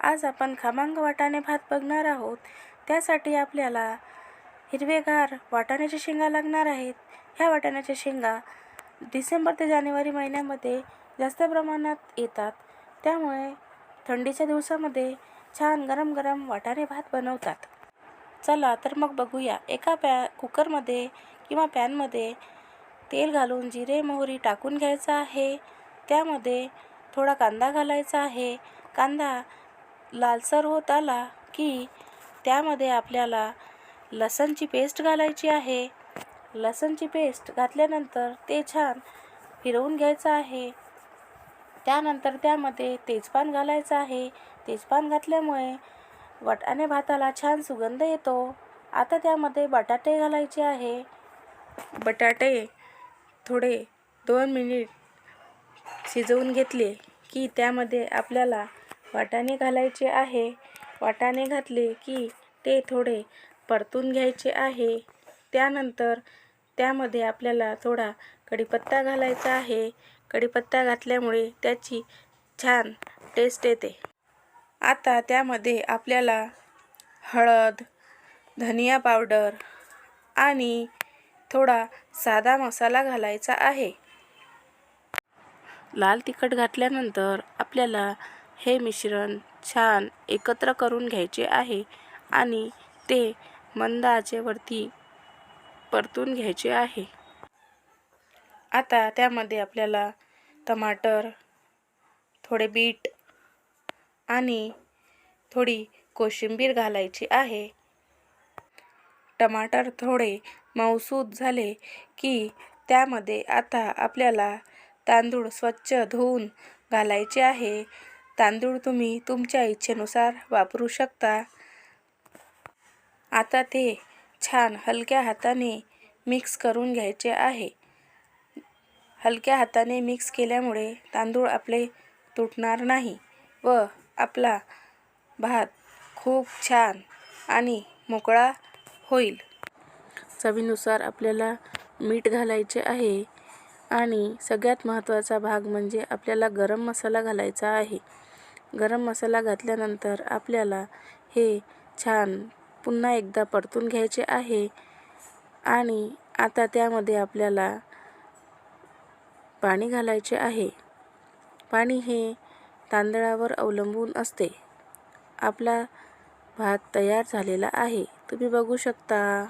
आज आपण खमांग वाटाणे भात बघणार आहोत. त्यासाठी आपल्याला हिरवेगार वाटाण्याच्या शेंगा लागणार आहेत. ह्या वाटाण्याच्या शेंगा डिसेंबर ते जानेवारी महिन्यामध्ये जास्त प्रमाणात येतात. त्यामुळे थंडीच्या दिवसामध्ये छान गरम गरम वाटाणे भात बनवतात. चला तर मग बघूया. एका पॅ कुकरमध्ये किंवा पॅनमध्ये तेल घालून जिरे मोहरी टाकून घ्यायचं आहे. त्यामध्ये थोडा कांदा घालायचा आहे. कांदा लालसर होत आला की त्यामध्ये आपल्याला लसणची पेस्ट घालायची आहे. लसणची पेस्ट घातल्यानंतर ते छान फिरवून घ्यायचं आहे. त्यानंतर त्यामध्ये तेजपान घालायचं आहे. तेजपान घातल्यामुळे वटाणे भाताला छान सुगंध येतो. आता त्यामध्ये बटाटे घालायचे आहे. बटाटे थोडे दोन मिनिट शिजवून घेतले की त्यामध्ये आपल्याला वाटाणे घालायचे आहे. वाटाणे घातले की ते थोडे परतून घ्यायचे आहे. त्यानंतर त्यामध्ये आपल्याला थोडा कढीपत्ता घालायचा आहे. कढीपत्ता घातल्यामुळे त्याची छान टेस्ट येते. आता त्यामध्ये आपल्याला हळद धनिया पावडर आणि थोडा साधा मसाला घालायचा आहे. लाल तिखट घातल्यानंतर आपल्याला हे मिश्रण छान एकत्र करून घ्यायचे आहे आणि ते मंद आचेवरती परतून घ्यायचे आहे. आता त्यामध्ये आपल्याला टमाटर थोडे बीट आणि थोडी कोशिंबीर घालायची आहे. टमाटर थोडे मऊसूद झाले की त्यामध्ये आता आपल्याला तांदूळ स्वच्छ धुवून घालायचे आहे. तांदूळ तुम्ही तुमच्या इच्छेनुसार वापरू शकता. आता ते छान हलक्या हाताने मिक्स करून घ्यायचे आहे. हलक्या हाताने मिक्स केल्यामुळे तांदूळ आपले तुटणार नाही व आपला भात खूप छान आणि मोकळा होईल. चवीनुसार आपल्याला मीठ घालायचे आहे आणि सगळ्यात महत्त्वाचा भाग म्हणजे आपल्याला गरम मसाला घालायचा आहे. गरम मसाला घातल्यानंतर आपल्याला हे छान पुन्हा एकदा परतून घ्यायचे आहे आणि आता त्यामध्ये आपल्याला पाणी घालायचे आहे. पाणी हे तांदळावर अवलंबून असते. आपला भात तयार झालेला आहे. तुम्ही बघू शकता.